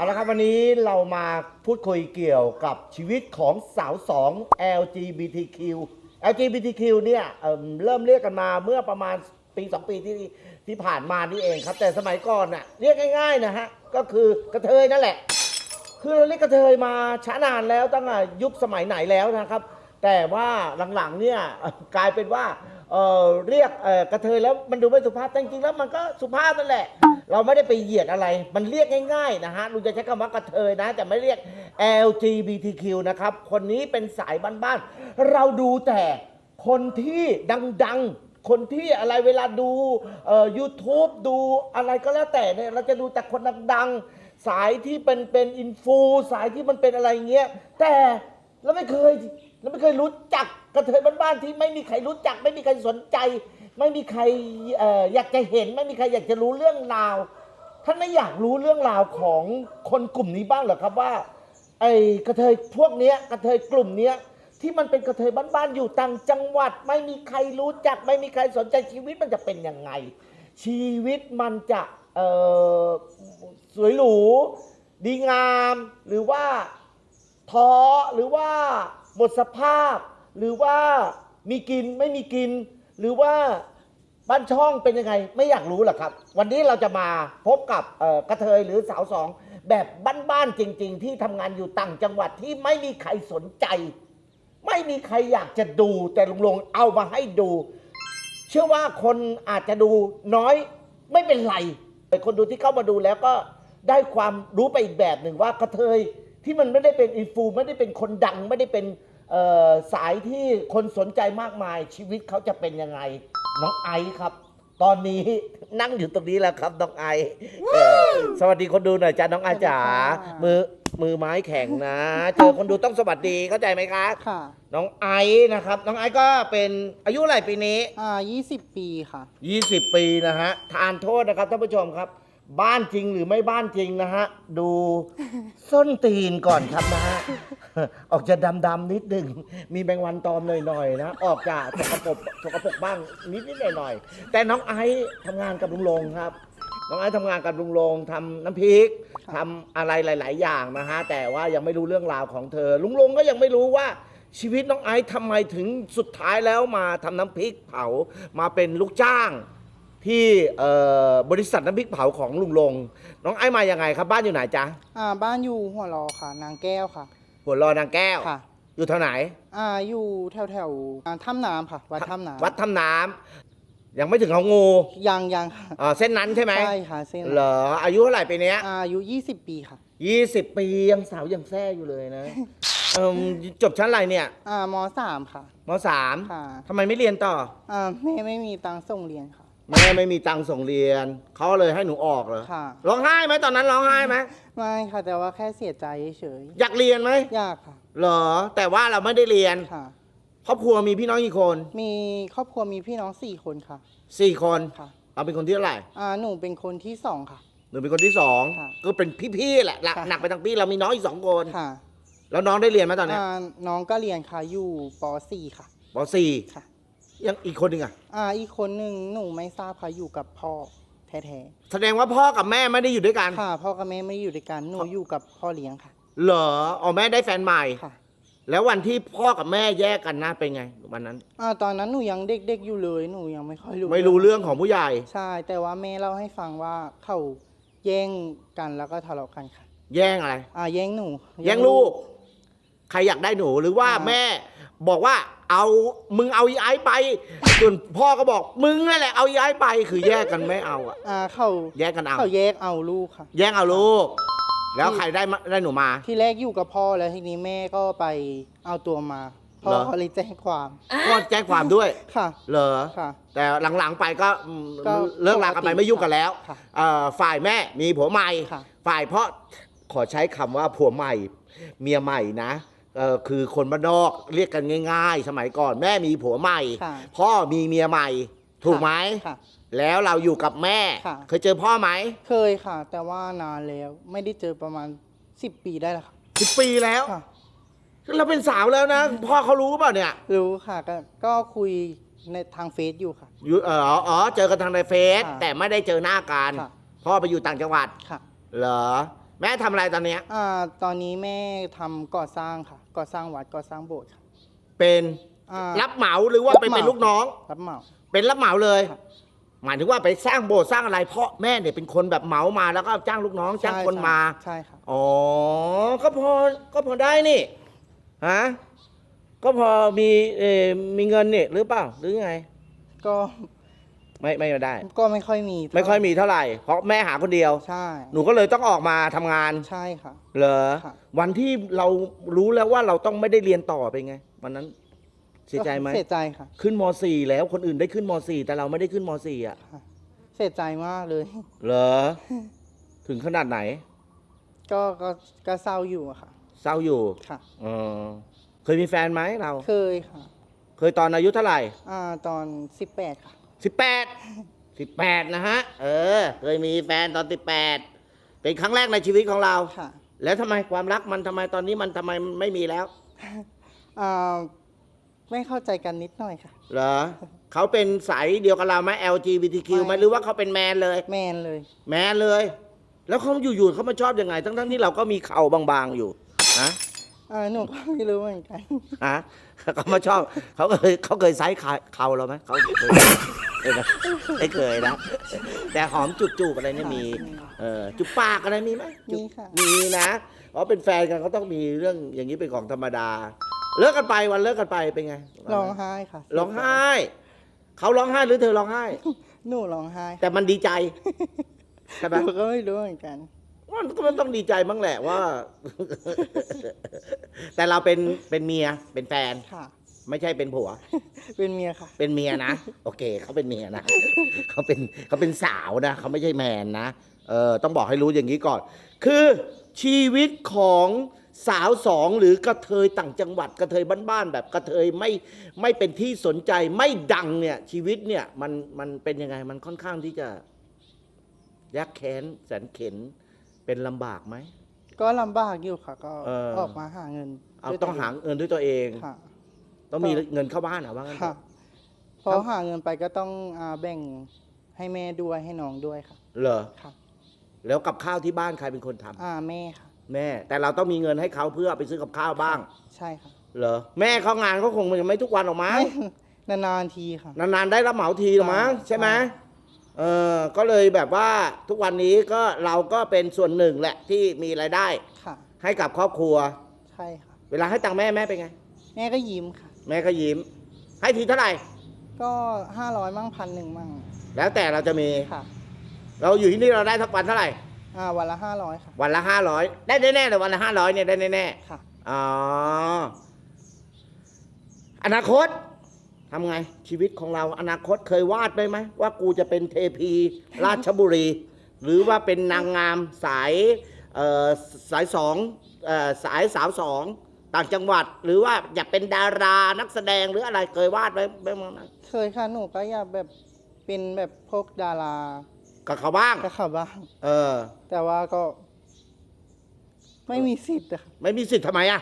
เอาละครับวันนี้เรามาพูดคุยเกี่ยวกับชีวิตของสาวสอง LGBTQ LGBTQ เนี่ยเอิ่มเริ่มเรียกกันมาเมื่อประมาณปี 2 ปีที่ที่ผ่านมานี่เองครับ แต่สมัยก่อนน่ะเรียกง่ายๆนะฮะ ก็คือกระเทยนั่นแหละ คือเราเรียกกระเทยมาช้านานแล้วตั้งแต่ยุคสมัยไหนแล้วนะครับ แต่ว่าหลังๆเนี่ย กลายเป็นว่า เอ่อเรียกเอ่อกระเทยแล้วมันดูไม่สุภาพแต่จริงๆแล้วมันก็สุภาพนั่นแหละ เราไม่ได้ไปเหยียดอะไร มันเรียกง่ายๆนะฮะลุงจะใช้คำว่ากระเทยนะ แต่ไม่เรียก LGBTQ นะครับ คนนี้เป็นสายบ้านๆเราดูแต่คนที่ดังๆ คนที่อะไรเวลาดูเอ่อ YouTube ดูอะไรก็แล้วแต่เนี่ยเราจะดูแต่คนดังๆ สายที่เป็นเป็นอินฟูสายที่มันเป็นอะไรเงี้ยแต่เราไม่เคย เราไม่เคยรู้จักกระเทยบ้านๆที่ไม่มีใครรู้จัก ไม่มีใครสนใจ ไม่มีใครเอ่ออยากจะเห็น ไม่มีใครอยากจะรู้เรื่องราวท่านไม่อยากรู้เรื่องราวของคนกลุ่มนี้บ้างเหรอครับว่าไอ้กระเทยพวกเนี้ยกระเทยกลุ่มเนี้ยที่มันเป็นกระเทยบ้านๆอยู่ต่างจังหวัด ไม่มีใครรู้จัก ไม่มีใครสนใจชีวิตมันจะเป็นยังไง ชีวิตมันจะเอ่อสวยหรูดีงามหรือว่าท้อหรือว่า หมดสภาพ หรือว่ามีกินไม่มีกิน หรือว่าบ้านช่องเป็นยังไง ไม่อยากรู้หรอกครับ วันนี้เราจะมาพบกับกระเทยหรือสาวสอง แบบบ้านๆจริง ๆ ที่ทำงานอยู่ต่างจังหวัดที่ไม่มีใครสนใจ ไม่มีใครอยากจะดู แต่ลุงลงเอามาให้ดู เชื่อว่าคนอาจจะดูน้อยไม่เป็นไรแต่คนดูที่เข้ามาดูแล้วก็ได้ความรู้ไปอีกแบบหนึ่งว่ากระเทย ที่มันไม่ได้เป็นอินฟูไม่ได้เป็นคนดังไม่ได้เป็นเอ่อสายที่คนสนใจมากมาย ชีวิตเขาจะเป็นยังไงน้องไอซ์ครับ ตอนนี้ นั่งอยู่ตรงนี้แล้วครับน้องไอซ์เออสวัสดีคนดูหน่อยจ้าน้องไอซ์จ๋าสวัสดีค่ะ มือมือไม้แข็งนะเจอคนดูต้องสวัสดีเข้าใจไหมครับค่ะ น้องไอซ์นะครับ น้องไอซ์ก็เป็นอายุเท่าไหร่ปีนี้ อ่า 20 ปีค่ะ 20 ปีนะฮะทานโทษนะครับท่านผู้ชมครับ บ้านจริงหรือไม่บ้านจริงนะฮะ ดูส้นตีนก่อนครับนะฮะ ออกจะดำๆนิดหนึ่ง มีแมงวันตอมหน่อยๆนะ ออกจากสกปรกสกปรกบ้างนิดๆหน่อยๆแต่น้องไอซ์ทำงานกับลุงลงครับ น้องไอซ์ทำงานกับลุงลงทำน้ำพริกทำอะไรหลาย ๆ อย่างนะฮะ แต่ว่ายังไม่รู้เรื่องราวของเธอ ลุงลงก็ยังไม่รู้ว่าชีวิตน้องไอซ์ทำไมถึงสุดท้ายแล้วมาทำน้ำพริกเผามาเป็นลูกจ้าง ที่เอ่อบริษัทน้ำพริกเผาของลุงลง น้องไอ้มายังไงครับ บ้านอยู่ไหนจ๊ะอ่าบ้านอยู่หัวรอค่ะ นางแก้วค่ะ หัวรอนางแก้ว ค่ะ อยู่แถวไหน อ่าอยู่แถวแถวๆอ่าถ้ำน้ำค่ะ วัดถ้ำน้ำวัดถ้ำน้ำยังไม่ถึงเขางูยังยังค่ะอ่าเส้นนั้นใช่ไหมใช่ค่ะเส้นเหรออายุเท่าไหร่ปีเนี้ยอ่าอายุ20 ปีค่ะ ยี่สิบปียังสาวยังแซ่อยู่เลยนะ เอิ่มจบชั้นอะไรเนี่ยอ่ามสามค่ะ มสามค่ะ ทำไมไม่เรียนต่อ อ่าแม่ไม่มีตังค์ส่งเรียนค่ะ แม่ไม่มีตังค์ส่งเรียน เขาเลยให้หนูออกเหรอค่ะ ร้องไห้ไหมตอนนั้นร้องไห้ไหมไม่ค่ะแต่ว่าแค่เสียใจเฉยอยากเรียนไหมๆยากค่ะเหรอ แต่ว่าเราไม่ได้เรียนค่ะ ครอบครัวมีพี่น้องกี่คนมีครอบครัวมีพี่น้องสี่คนค่ะสี่คนค่ะเราเป็นคนที่เท่าไหร่อ่าหนูเป็นคนที่สองค่ะ หนูเป็นคนที่สองค่ะก็เป็นพี่ๆแหละหนักค่ะ หนักไปทางพี่เรามีน้องอีกสองคน ค่ะแล้วน้องได้เรียนไหมตอนเนี้ยอ่าน้องก็เรียนค่ะอยู่ป .4 ค่ะปสี่ค่ะ ยังอีกคนหนึ่งอะ อ่า อีกคนหนึ่งหนูไม่ทราบค่ะอยู่กับพ่อแท้แสดงว่าพ่อกับแม่ไม่ได้อยู่ด้วยกัน ๆค่ะ พ่อกับแม่ไม่ได้อยู่ด้วยกันหนูอยู่กับพ่อเลี้ยงค่ะเหรออ๋อแม่ได้แฟนใหม่ ค่ะแล้ววันที่พ่อกับแม่แยกกันนะเป็นไงวันนั้น อ่าตอนนั้นหนูยังเด็กๆอยู่เลยหนูยังไม่ค่อยรู้ไม่รู้เรื่องของผู้ใหญ่ ใช่แต่ว่าแม่เล่าให้ฟังว่าเขาแย่งกันแล้วก็ทะเลาะกันค่ะ แย่งอะไร อ่าแย่งหนู แย่งลูก ใครอยากได้หนูหรือว่าอ่า แม่ บอกว่าเอามึงเอาอีไอ้ไป ส่วนพ่อก็บอกมึงนั่นแหละเอาอีไอ้ไปคือแยกกันไม่เอาอะอ่าเขาแยกกันเอาเขาแยกเอาลูกค่ะ แย่งเอาลูก แล้วใครได้มาได้หนูมา ที่แรกอยู่กับพ่อแล้วทีนี้แม่ก็ไปเอาตัวมาพ่อเหรอก็เลยแจ้งความก็แจ้งความด้วย ค่ะ เหรอ ค่ะแต่หลังๆไปก็อืมก็เลิกลากันไปไม่ยุ่งกันแล้วค่ะเอ่อฝ่ายแม่มีผัวใหม่ ค่ะ ฝ่ายพ่อขอใช้คำว่าผัวใหม่ เมียใหม่นะ เออคือคนบ้านนอกเรียกกันง่าย ๆ สมัยก่อนแม่มีผัวใหม่ ค่ะพ่อมีเมียใหม่ ถูกไหมค่ะแล้วเราอยู่กับแม่ ค่ะ เคยเจอพ่อไหมเคยค่ะ แต่ว่านานแล้ว ไม่ได้เจอประมาณ 10 ปีได้แล้วค่ะสิบปีแล้ว ค่ะ เราเป็นสาวแล้วนะ พ่อเขารู้เปล่าเนี่ยรู้ค่ะก็ก็คุยในทางเฟซอยู่ค่ะ อยู่เอออ๋อเจอกันทางในเฟซค่ะแต่ไม่ได้เจอหน้ากันค่ะ พ่อไปอยู่ต่างจังหวัดค่ะเหรอแม่ทำอะไรตอนเนี้ย อ่าตอนนี้แม่ทำก่อสร้างค่ะ ก่อสร้างวัดก่อสร้างโบสถ์ค่ะเป็นอ่ารับเหมาหรือว่ารับเป็นเหมาเป็นลูกน้อง รับเหมา เป็นรับเหมาเลย ครับหมายถึงว่าไปสร้างโบสถ์สร้างอะไรเพราะแม่เนี่ยเป็นคนแบบเหมามาแล้วก็จ้างลูกน้องจ้างใช่คนมา ใช่ค่ะอ๋อ ก็พอ ก็พอได้นี่ ฮะ ก็พอมีเออมีเงินนี่หรือเปล่า หรือไง ก็ ไม่ไม่ได้ ก็ไม่ค่อยมีไม่ค่อยมีเท่าไหร่ เพราะแม่หาคนเดียว ใช่ หนูก็เลยต้องออกมาทำงาน ใช่ค่ะ เหรอ ค่ะ วันที่เรารู้แล้วว่าเราต้องไม่ได้เรียนต่อไปนไง วันนั้น เสียใจไหม เสียใจค่ะ ขึ้นม .4 แล้วคนอื่นได้ขึ้นม .4 แต่เราไม่ได้ขึ้นม .4 อะ เสียใจมากเลย เหรอ ถึงขนาดไหน ก็ก็ก็เศร้าอยู่อะค่ะ เศร้าอยู่ค่ะ เออเคยมีแฟนไหมเรา เคยค่ะ เคยตอนอายุเท่าไหร่ อ่าตอนสิบแปดค่ะ สิบแปดสิบแปดนะฮะ เออ เคยมีแฟนตอนสิบแปดเป็นครั้งแรกในชีวิตของเรา ค่ะแล้วทำไมความรักมันทำไมตอนนี้มันทำไมมันไม่มีแล้วอ่าไม่เข้าใจกันนิดหน่อยค่ะ เหรอ เขาเป็นสายเดียวกับเราไหม LGBTQ ไหมไม่ หรือว่าเขาเป็นแมนเลย แมนเลย แมนเลย แล้วเขาอยู่ๆเขามาชอบยังไง ทั้งๆที่เราก็มีเข่าบางๆอยู่ฮะอ่าหนูก็ไม่รู้เหมือนกัน ฮะเขามาชอบ เขาเคยเขาเคยไซส์ขาเข่าเราไหมเขาเคย เคยไหมไม่เคยนะ แต่หอมจุบๆอะไรเนี่ยมี เออจุบปากอะไรมีไหมจุ๊บมีค่ะ มีนะเพราะเป็นแฟนกันเขาต้องมีเรื่องอย่างนี้เป็นของธรรมดา เลิกกันไปวันเลิกกันไปเป็นไงร้องไห้ค่ะร้องไห้เขาร้องไห้หรือเธอร้องไห้ หนูร้องไห้แต่มันดีใจใช่ไหม หนูก็ไม่รู้เหมือนกัน มันก็มันต้องดีใจบ้างแหละว่า แต่เราเป็นเป็นเมียเป็นแฟนค่ะ ไม่ใช่เป็นผัว เป็นเมียค่ะ เป็นเมียนะ โอเคเขาเป็นเมียนะเขาเป็นเขาเป็นสาวนะเขาไม่ใช่แมนนะเออต้องบอกให้รู้อย่างนี้ก่อน คือชีวิตของสาวสองหรือกระเทยต่างจังหวัดกระเทยบ้านๆแบบกระเทยไม่ไม่เป็นที่สนใจไม่ดังเนี่ย ชีวิตเนี่ยมันมันเป็นยังไง มันค่อนข้างที่จะยากแค้นแสนเข็นเป็นลำบากไหม ก็ลำบากอยู่ค่ะ ก็เออ ออกมาหาเงินเอาด้วยต้องหาเงินด้วยตัวเอง ค่ะ ต้องมีเงินเข้าบ้านเหรอว่างั้นเถค่ะอะพอหาเงินไปก็ต้องอ่าแบ่งให้แม่ด้วยให้น้องด้วยค่ะ เหรอค่ะ แล้วกับข้าวที่บ้านใครเป็นคนทำอ่าแม่ค่ะ แม่ แต่เราต้องมีเงินให้เขาเพื่อไปซื้อกับข้าวบ้าง ใช่ค่ะ เหรอแม่เขางานเขาคงจะไม่ทุกวันหรอกมั้งไม่นานๆทีค่ะ นานๆได้รับเหมาทีหรอกมั้งใช่ใช่ไหมเออก็เลยแบบว่าทุกวันนี้ก็เราก็เป็นส่วนหนึ่งแหละที่มีรายได้ค่ะ ให้กับครอบครัว ใช่ค่ะ เวลาให้ตังค์แม่แม่เป็นไง แม่ก็ยิ้มค่ะ แม่ก็ยิ้ม ให้ทีเท่าไหร่ ก็ห้าร้อยมั่งพันหนึ่งมั่งแล้วแต่เราจะมี ค่ะเราอยู่ที่นี่เราได้ทักวันเท่าไหร่ อ่าวันละห้าร้อยค่ะ วันละห้าร้อยได้แน่ๆเลยวันละห้าร้อยเนี่ยได้แน่ๆค่ะอ๋ออนาคตทำไงชีวิตของเราอนาคตเคยวาดได้ไหมว่ากูจะเป็นเทพี ราชบุรี หรือว่าเป็นนางงามสายเอ่อสายสองเอ่อสายสาวสอง ต่างจังหวัดหรือว่าอยากเป็นดารานักแสดงหรืออะไรเคยวาดไว้บ้างไหมเคยค่ะหนูก็อยากแบบเป็นแบบพวกดารากับเขาบ้าง ก็ขับบ้าง เออ แต่ว่าก็ไม่มีสิทธิ์อะค่ะไม่มีสิทธิ์ทำไมอะ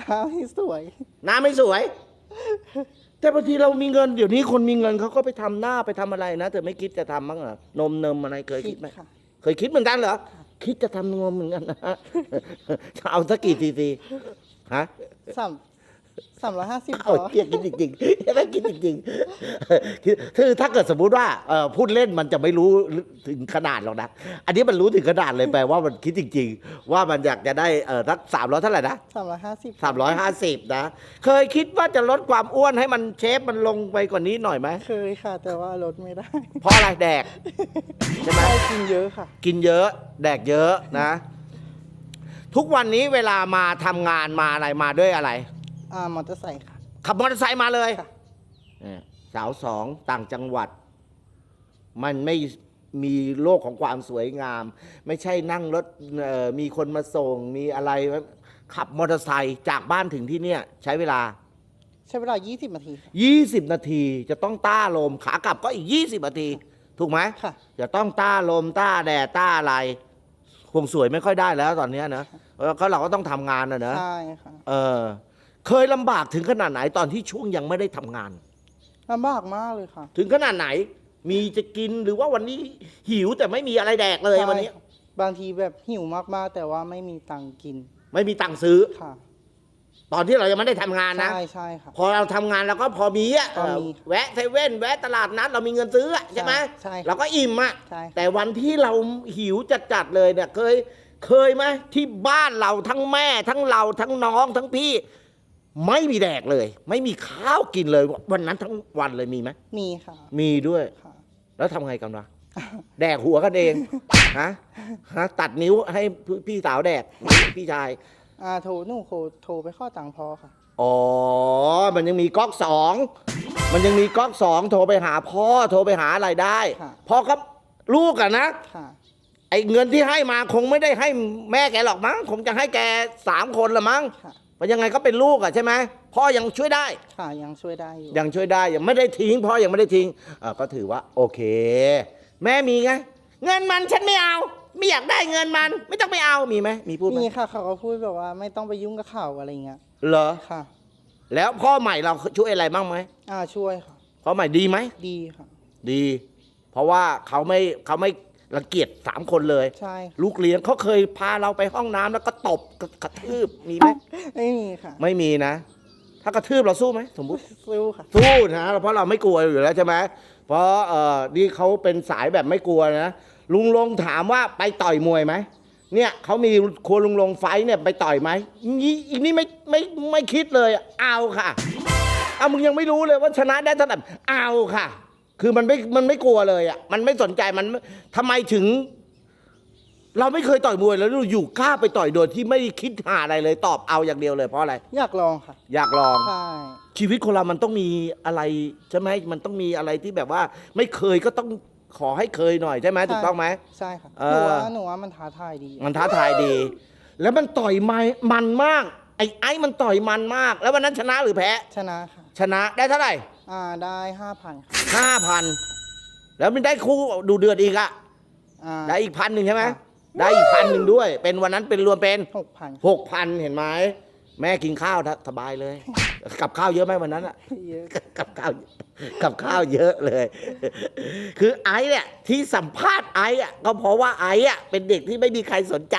ตาไม่สวย หน้าไม่สวย แต่บางทีเรามีเงินเดี๋ยวนี้คนมีเงินเขาก็ไปทำหน้าไปทำอะไรนะเธอไม่คิดจะทำบ้างเหรอนมเนมอะไรเคยคิดไหมค่ะ เคยคิดเหมือนกันเหรอ คิดจะทำนมเหมือนกันนะ จะเอาสักกี่ทีที ฮะสามสามร้อยห้าสิบเอาเกียคิดจริงๆไม่คิดจริงๆคือคือถ้าเกิดสมมุติว่าเอ่อพูดเล่นมันจะไม่รู้ถึงขนาดหรอกนะ อันนี้มันรู้ถึงขนาดเลยแปลว่ามันคิดจริง ๆ ว่ามันอยากจะได้เออสักสามร้อยเท่าไหร่นะสามร้อยห้าสิบสามร้อยห้าสิบนะ เคยคิดว่าจะลดความอ้วนให้มันเชฟมันลงไปกว่านี้หน่อยไหมเคยค่ะ แต่ว่าลดไม่ได้ เพราะอะไรแดกใช่ไหมได้กินเยอะค่ะ กินเยอะ แดกเยอะนะ ทุกวันนี้เวลามาทำงานมาอะไรมาด้วยอะไร อ่ามอเตอร์ไซค์ค่ะ ขับมอเตอร์ไซค์มาเลยค่ะ เนี่ยสาวสองต่างจังหวัด มันไม่มีโลกของความสวยงาม ไม่ใช่นั่งรถเอ่อมีคนมาส่งมีอะไร ขับมอเตอร์ไซค์จากบ้านถึงที่เนี่ย ใช้เวลา ใช้เวลายี่สิบนาทีค่ะ 20 นาทีจะต้องต้าลมขากลับก็อีก 20 นาที ถูกไหมค่ะ จะต้องต้าลมต้าแดดต้าอะไร คงสวยไม่ค่อยได้แล้วตอนเนี้ยนะเออก็เราก็ต้องทำงานนะนะใช่ค่ะเออเคยลำบากถึงขนาดไหนตอนที่ช่วงยังไม่ได้ทำงาน ลำบากมากเลยค่ะถึงขนาดไหน มีจะกินหรือว่าวันนี้หิวแต่ไม่มีอะไรแดกเลยใช่วันนี้บางทีแบบหิวมากๆแต่ว่าไม่มีตังค์กิน ไม่มีตังค์ซื้อ ค่ะ ตอนที่เรายังไม่ได้ทำงานนะ ใช่ใช่ค่ะพอเราทำงานเราก็พอมีอะพอมีเออแวะเซเว่นแวะตลาดนัดเรามีเงินซื้ออะใช่ไหมใช่ค่ะเราก็อิ่มอะใช่ค่ะแต่วันที่เราหิวจัดๆเลยเนี่ยเคยเคยไหมที่บ้านเราทั้งแม่ทั้งเราทั้งน้องทั้งพี่ ไม่มีแดกเลย ไม่มีข้าวกินเลย วันนั้นทั้งวันเลยมีไหมมีค่ะมีด้วย ค่ะ แล้วทำไงกันวะ แดกหัวกันเอง ฮะฮะตัดนิ้วให้พี่สาวแดก พี่ชาย อ่าโทรหนูโทรโทรไปข้อตังค์พอค่ะ อ๋อ มันยังมีก๊อกสอง มันยังมีก๊อกสองโทรไปหาพ่อโทรไปหาอะไรได้ ค่ะ พ่อครับลูกอะนะ ค่ะ ไอ้เงินที่ให้มาคงไม่ได้ให้แม่แกหรอกมั้ง คงจะให้แกสามคนละมั้งค่ะเพราะยังไงก็เป็นลูกอะใช่ไหมพ่อยังช่วยได้ ค่ะยังช่วยได้อยู่ยังช่วยได้ยังไม่ได้ทิ้งพ่อยังไม่ได้ทิ้งอ่าก็ถือว่าโอเค แม่มีไง เงินมันฉันไม่เอา ไม่อยากได้เงินมัน ไม่ต้องไปเอามีไหมมีพูดไหมมีค่ะ เขาก็พูดแบบว่าไม่ต้องไปยุ่งกับเขาอะไรเงี้ยเหรอค่ะ แล้วพ่อใหม่เราช่วยอะไรบ้างไหมอ่าช่วยค่ะพ่อใหม่ดีไหมดีค่ะ ดี เพราะว่าเขาไม่เขาไม่รังเกียจสามคนเลย ใช่ลูกเลี้ยงเขาเคยพาเราไปห้องน้ำแล้วก็ตบกระกระทืบมีไหมไม่มีค่ะไม่มีนะ ถ้ากระทืบเราสู้ไหมสมมุติ สู้ค่ะ สู้นะเพราะเราไม่กลัวอยู่แล้วใช่ไหมเพราะเออนี่เขาเป็นสายแบบไม่กลัวนะ ลุงลงถามว่าไปต่อยมวยไหมเนี่ยเขามีครัวลุงลงไฟท์เนี่ยไปต่อยไหมนี่อีนี่ไม่ไม่ไม่คิดเลยเอาค่ะเอามึงยังไม่รู้เลยว่าชนะได้เท่าไหร่เอาค่ะ คือมันไม่มันไม่กลัวเลยอะมันไม่สนใจมันทำไมถึง เราไม่เคยต่อยมวยแล้วอยู่กล้าไปต่อยโดยที่ไม่คิดหาอะไรเลยตอบเอาอย่างเดียวเลยเพราะอะไร อยากลองค่ะ อยากลอง ใช่ ชีวิตคนเรามันต้องมีอะไรใช่ไหมมันต้องมีอะไรที่แบบว่า ไม่เคยก็ต้อง ขอให้เคยหน่อยใช่ไหมถูกต้องไหม ใช่ค่ะเอหนูอว่าหนูว่ามันท้าทายดี มันท้าทายดี แล้วมันต่อยไม้มันมาก ไอ้ไอ้มันต่อยมันมาก แล้ววันนั้นชนะหรือแพ้ ชนะค่ะ ชนะได้เท่าไหร่อ่าได้ห้าพันค่ะห้าพันแล้วมันได้คู่ดูเดือดอีกอะอ่า ได้อีกพันหนึ่งใช่ไหมค่ะ ได้อีกพันหนึ่งด้วย เป็นวันนั้นเป็นรวมเป็น หกพัน หกพันเห็นไหมแม่กินข้าวสบายเลย กับข้าวเยอะไหมวันนั้นอะเยอะกับข้าวกับข้าวเยอะเลย คือไอ้เนี่ยที่สัมภาษณ์ไอ้อะก็เพราะว่าไอ้อะเป็นเด็กที่ไม่มีใครสนใจ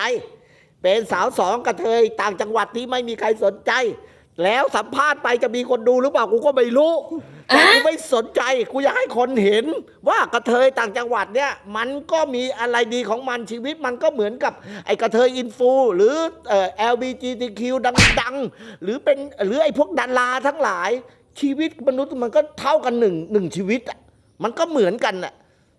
เป็นสาวสองกระเทยต่างจังหวัดที่ไม่มีใครสนใจ แล้วสัมภาษณ์ไปจะมีคนดูหรือเปล่ากูก็ไม่รู้แต่กูไม่สนใจกูอยากให้คนเห็น ว่ากระเทยต่างจังหวัดเนี่ย มันก็มีอะไรดีของมันชีวิตมันก็เหมือนกับไอ้กระเทยอินฟูหรือเอ่อ LGBTQ ดังๆ หรือเป็นหรือไอ้พวกดาราทั้งหลาย ชีวิตมนุษย์มันก็เท่ากันหนึ่งหนึ่งชีวิตอะมันก็เหมือนกันน่ะ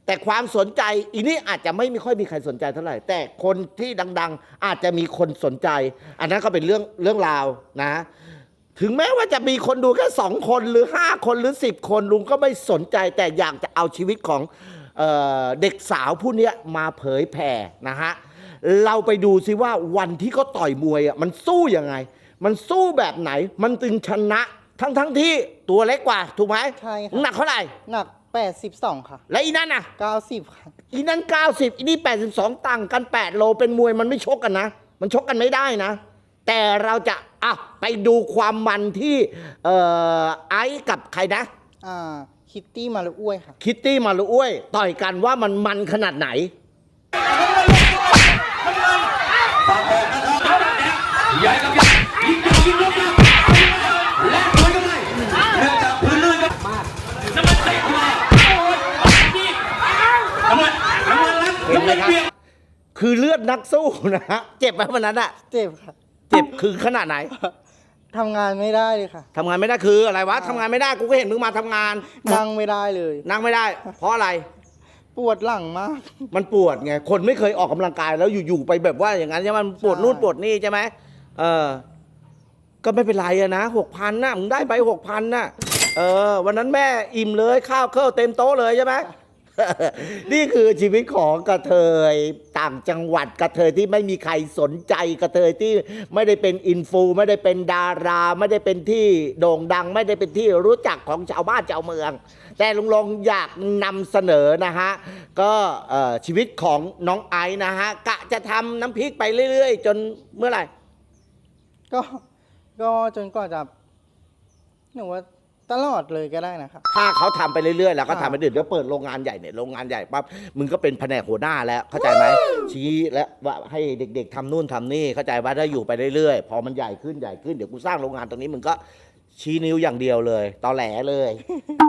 แต่ความสนใจอีนี่อาจจะไม่มีค่อยมีใครสนใจเท่าไหร่ แต่คนที่ดัง ๆ อาจจะมีคนสนใจ อันนั้นก็เป็นเรื่องเรื่องราวนะ ถึงแม้ว่าจะมีคนดูแค่สองคนหรือห้าคนหรือสิบคนลุงก็ไม่สนใจแต่อยากจะเอาชีวิตของเออเด็กสาวผู้เนี้ยมาเผยแผ่นะฮะเราไปดูซิว่าวันที่เขาต่อยมวยอะมันสู้ยังไง มันสู้แบบไหนมันจึงชนะทั้งทั้งๆที่ตัวเล็กกว่าถูกไหมใช่ค่ะ หนักเท่าไหร่ หนักแปดสิบสองค่ะ และอีนั่นน่ะเก้าสิบค่ะ อีนั่น 90 อีนี่ 82 ต่างกัน 8 โล เป็นมวยมันไม่ชกกันนะ มันชกกันไม่ได้นะ แต่เราจะอะไปดูความมันที่เอ่อไอซ์กับใครนะ อ่าคิตตี้มาลุอ้วยค่ะ คิตตี้มาลุอ้วย ต่อยกันว่ามันมันขนาดไหน ใหญ่กับใหญ่ยิงยาวยิงลบนะและถอยกันเลยเนื่องจากพื้นลื่นครับมากน้ำมันเตะเข้ามาโอ้ยนี่น้ำมันน้ำมันรัดเห็นน้ำไหมมันครับเปียกคือเลือดนักสู้นะฮะเจ็บไหมวันนั้นอะ เจ็บค่ะ เจ็บคือขนาดไหนทำงานไม่ได้เลยค่ะ ทำงานไม่ได้คืออะไรวะทำงานไม่ได้กูก็เห็นมึงมาทำงาน นั่งไม่ได้เลย นั่งไม่ได้ เพราะอะไร ปวดหลังมาก มันปวดไง คนไม่เคยออกกำลังกายแล้วอยู่ๆไปแบบว่าอย่างนั้นใช่ไหมมันปวดใช่นู่นปวดนี่ใช่ไหมเออ ก็ไม่เป็นไรอะนะหกพันนะมึงได้ไปหกพันนะเออ วันนั้นแม่อิ่มเลยข้าวเครื่องเต็มโต๊ะเลยใช่ไหม นี่คือชีวิตของกระเทยต่างจังหวัดกระเทยที่ไม่มีใครสนใจกระเทยที่ไม่ได้เป็นอินฟูไม่ได้เป็นดารา ไม่ได้เป็นที่โด่งดัง ไม่ได้เป็นที่รู้จักของชาวบ้านชาวเมือง แต่ลุงลงอยากนำเสนอนะฮะก็ชีวิตของน้องไอซ์นะฮะกะจะทำน้ำพริกไปเรื่อยๆ จนเมื่อไหร่ก็ก็จนกว่าจะหนูว่า ตลอดเลยก็ได้นะครับ ถ้าเขาทำไปเรื่อยๆ แล้วก็ค่ะทำไปเรื่อยๆเดี๋ยวเปิดโรงงานใหญ่เนี่ยโรงงานใหญ่ปั๊บมึงก็เป็นแผนกหัวหน้าแล้วเข้าใจไหมชี้และว่าให้เด็ก ๆทำนู่นทำนี่เข้าใจว่าถ้าอยู่ไปเรื่อยๆ พอมันใหญ่ขึ้นใหญ่ขึ้นเดี๋ยวกูสร้างโรงงานตรงนี้มึงก็ชี้นิ้วอย่างเดียวเลยตอแหลเลย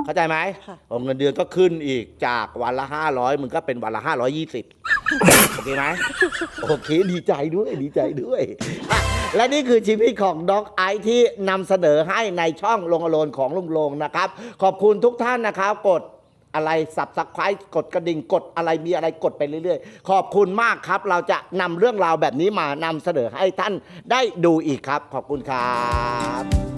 เข้าใจไหมค่ะเอาเงินเดือนก็ขึ้นอีกจากวันละห้าร้อยมึงก็เป็นวันละห้าร้อยยี่สิบโอเคไหมโอเคดีใจด้วยดีใจด้วยอะ และนี่คือชีวิตของด็อกไอที่นำเสนอให้ในช่องลงอโลนของลุงลงนะครับ ขอบคุณทุกท่านนะครับกดอะไรสับสักไครกดกระดิ่งกดอะไรมีอะไรกดไปเรื่อยๆ ขอบคุณมากครับ เราจะนำเรื่องราวแบบนี้มานำเสนอให้ท่านได้ดูอีกครับ ขอบคุณครับ